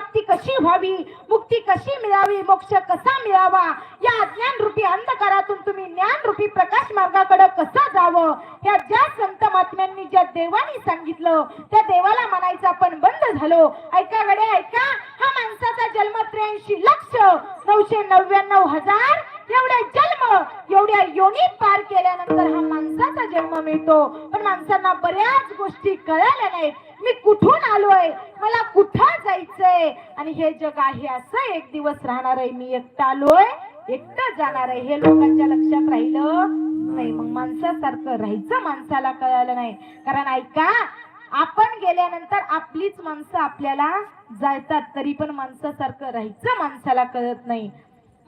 प्राप्ती कशी व्हावी मुक्ती कशी मिळावी मोक्ष कसा मिळावा या अज्ञान रूपी अंधकारातून तुम्ही ज्ञान रूपी प्रकाश मार्गाकडे कसं जावं ह्या ज्या संत महात्म्यांनी ज्या देवानी सांगितलं त्या देवाला म्हणायचं आपण बंद झालो. ऐका गडे ऐका हा माणसाचा जन्म त्र्याऐंशी लक्ष नऊशे नव्याण्णव हजार एवढ्या जन्म एवढ्या योनी पार केल्यानंतर हा माणसाचा जन्म मिळतो. पण माणसांना बऱ्याच गोष्टी कळाल्या नाहीत. मी कुठून आलोय? मला कुठं जायचंय? आणि हे जग आहे असं एक दिवस राहणार आहे. मी एकटा आलोय एकटं जाणार आहे. हे लोकांच्या लक्षात राहिलं नाही. मग माणसासारखं राहायचं माणसाला कळालं नाही. कारण ऐका आपण गेल्यानंतर आपलीच माणसं आपल्याला जाळतात. तरी पण माणसासारखं राहायचं माणसाला कळत नाही.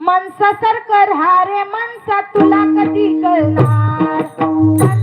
माणसासारखं राहा रे माणसा. तुला कधी कळणार?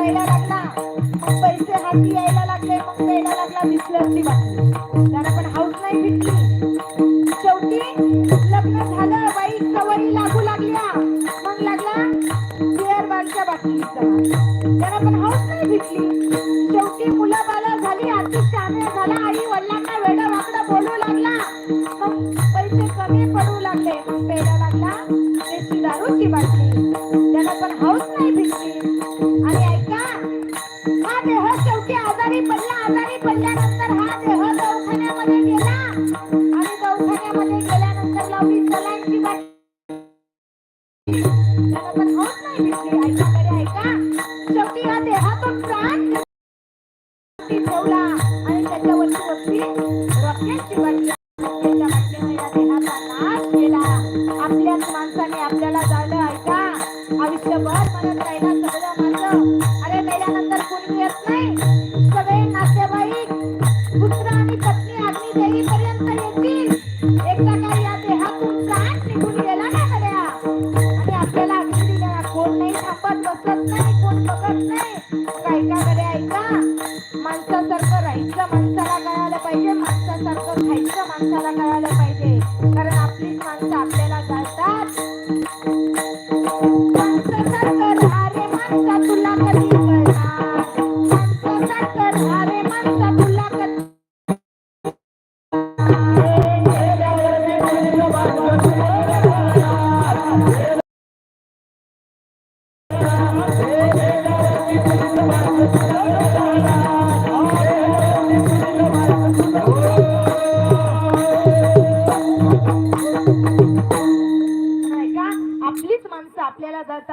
जायला लागला पैसे हाती यायला लागले मग द्यायला लागला बिस्लरची बाटली त्याला पण हाऊस नाही भेटली. शेवटी लग्न झालं बाई सवयी लागू लागल्या. मग लागला बिअर बारच्या बाटलीचा. त्याला पण हाऊस नाही भेटली. शेवटी मुलं बाला झाली आर्थिक शहाणे झाला. आई वडिलांना वेडं वाकडं बोलू लागला. मग पैसे कमी पडू लागले. मग प्यायला लागला त्याची दारूची बाटली. त्याला पण हाऊस नाही भेटली. आणि आजारी पडला आजारी पडल्यानंतर हा देह दवाखान्यामध्ये गेला. आणि दवाखान्यामध्ये गेल्यानंतर लावली सलांची बाटली. त्याला नाही भेटली ऐका शेवटी हा प्राण ठेवला. आणि त्याच्यावरती वरती रॉकेटची बाटली. बाटलीने या देहाचा नाश केला. आपल्याच माणसाने आपल्याला जाळलं ऐका आयुष्यभर म्हणत नाही थांबत बसत नाही कोण बघत नाही. मग ऐका गड्या ऐका माणसासारखं राहायचं माणसाला कळायला पाहिजे माणसासारखं खायचं माणसाला कळायला पाहिजे.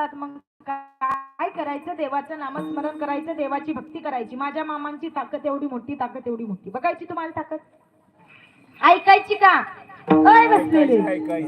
आपल्याला मग काय करायचं देवाचं नामस्मरण करायचं देवाची भक्ती करायची? माझ्या मामांची ताकद एवढी मोठी ताकद एवढी मोठी. बघायची तुम्हाला ताकद? ऐकायची का? काय काय